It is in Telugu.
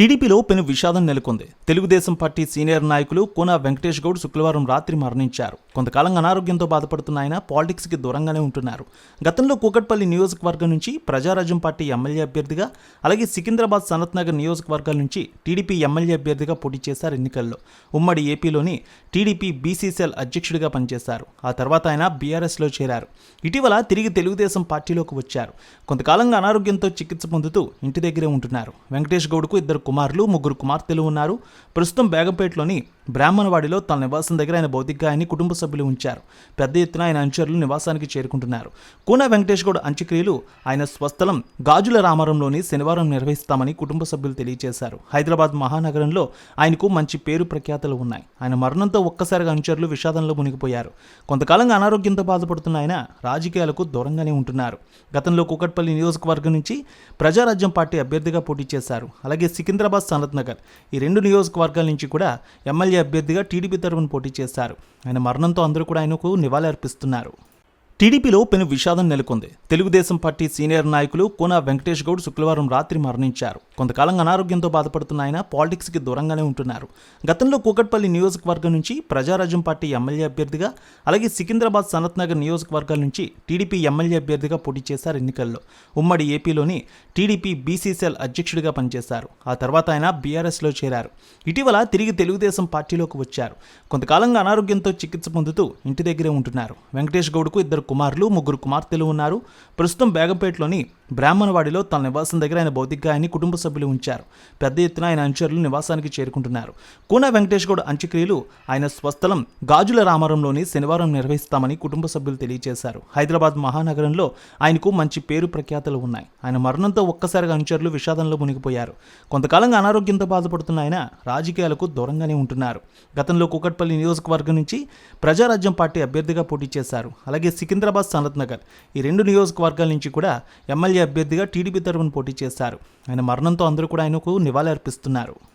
టీడీపీలో పెను విషాదం నెలకొంది. తెలుగుదేశం పార్టీ సీనియర్ నాయకులు కోన వెంకటేష్ గౌడ్ శుక్రవారం రాత్రి మరణించారు. కొంతకాలంగా అనారోగ్యంతో బాధపడుతున్న ఆయన పాలిటిక్స్కి దూరంగానే ఉంటున్నారు. గతంలో కూకట్పల్లి నియోజకవర్గం నుంచి ప్రజారాజ్యం పార్టీ ఎమ్మెల్యే అభ్యర్థిగా అలాగే సికింద్రాబాద్ సనత్నగర్ నియోజకవర్గాల నుంచి టీడీపీ ఎమ్మెల్యే అభ్యర్థిగా పోటీ చేశారు ఎన్నికల్లో. ఉమ్మడి ఏపీలోని టీడీపీ బీసీసీఎల్ అధ్యక్షుడిగా పనిచేశారు. ఆ తర్వాత ఆయన బీఆర్ఎస్లో చేరారు. ఇటీవల తిరిగి తెలుగుదేశం పార్టీలోకి వచ్చారు. కొంతకాలంగా అనారోగ్యంతో చికిత్స పొందుతూ ఇంటి దగ్గరే ఉంటున్నారు. వెంకటేష్ గౌడ్కు ఇద్దరు కుమారులు ముగ్గురు కుమార్తెలు ఉన్నారు. ప్రస్తుతం బేగంపేటలోని బ్రాహ్మణవాడిలో తన నివాసం దగ్గర ఆయన భౌతిక ఆయన కుటుంబ సభ్యులు ఉంచారు. పెద్ద ఎత్తున ఆయన అనుచరులు నివాసానికి చేరుకుంటున్నారు. కూన వెంకటేష్ గౌడ్ అంత్యక్రియలు ఆయన స్వస్థలం గాజుల రామారంలోని శనివారం నిర్వహిస్తామని కుటుంబ సభ్యులు తెలియజేశారు. హైదరాబాద్ మహానగరంలో ఆయనకు మంచి పేరు ప్రఖ్యాతలు ఉన్నాయి. ఆయన మరణంతో ఒక్కసారిగా అనుచరులు విషాదంలో మునిగిపోయారు. కొంతకాలంగా అనారోగ్యంతో బాధపడుతున్న ఆయన రాజకీయాలకు దూరంగానే ఉంటున్నారు. గతంలో కూకట్పల్లి నియోజకవర్గం నుంచి ప్రజారాజ్యం పార్టీ అభ్యర్థిగా పోటీ చేశారు. అలాగే సికింద్రాబాద్ సనత్ నగర్. ఈ రెండు నియోజకవర్గాల నుంచి కూడా ఎమ్మెల్యే అభ్యర్థిగా టీడీపీ తరఫున పోటీ చేశారు ఆయన మరణంతో అందరూ కూడా ఆయనకు నివాళి అర్పిస్తున్నారు టీడీపీలో పెను విషాదం నెలకొంది. తెలుగుదేశం పార్టీ సీనియర్ నాయకులు కోన వెంకటేష్ గౌడ్ శుక్రవారం రాత్రి మరణించారు. కొంతకాలంగా అనారోగ్యంతో బాధపడుతున్న ఆయన పాలిటిక్స్కి దూరంగానే ఉంటున్నారు. గతంలో కూకట్పల్లి నియోజకవర్గం నుంచి ప్రజారాజ్యం పార్టీ ఎమ్మెల్యే అభ్యర్థిగా అలాగే సికింద్రాబాద్ సనత్నగర్ నియోజకవర్గాల నుంచి టీడీపీ ఎమ్మెల్యే అభ్యర్థిగా పోటీ చేశారు ఎన్నికల్లో. ఉమ్మడి ఏపీలోని టీడీపీ బీసీసీఎల్ అధ్యక్షుడిగా పనిచేశారు. ఆ తర్వాత ఆయన బీఆర్ఎస్లో చేరారు. ఇటీవల తిరిగి తెలుగుదేశం పార్టీలోకి వచ్చారు. కొంతకాలంగా అనారోగ్యంతో చికిత్స పొందుతూ ఇంటి దగ్గరే ఉంటున్నారు. వెంకటేష్ గౌడ్కు ఇద్దరు కుమారులు ముగ్గురు కుమార్తెలు ఉన్నారు. ప్రస్తుతం బేగంపేటలోని బ్రాహ్మణవాడిలో తన నివాసం దగ్గర ఆయన భౌతిక కుటుంబ సభ్యులు ఉంచారు. పెద్ద ఎత్తున ఆయన అనుచరులు నివాసానికి చేరుకుంటున్నారు. కూన వెంకటేష్ గౌడ్ అంత్యక్రియలు ఆయన స్వస్థలం గాజుల రామారంలోని శనివారం నిర్వహిస్తామని కుటుంబ సభ్యులు తెలియజేశారు హైదరాబాద్ మహానగరంలో ఆయనకు మంచి పేరు ప్రఖ్యాతలు ఉన్నాయి. ఆయన మరణంతో ఒక్కసారిగా అనుచరులు విషాదంలో మునిగిపోయారు. కొంతకాలంగా అనారోగ్యంతో బాధపడుతున్న ఆయన రాజకీయాలకు దూరంగానే ఉంటున్నారు. గతంలో కూకట్పల్లి నియోజకవర్గం నుంచి ప్రజారాజ్యం పార్టీ అభ్యర్థిగా పోటీ చేశారు. అలాగే సికింద్రాబాద్ సనత్ నగర్ ఈ రెండు నియోజకవర్గాల నుంచి కూడా ఎమ్మెల్యే అభ్యర్థిగా టీడీపీ తరఫున పోటీ చేశారు. ఆయన మరణంతో అందరూ కూడా ఆయనకు నివాళి అర్పిస్తున్నారు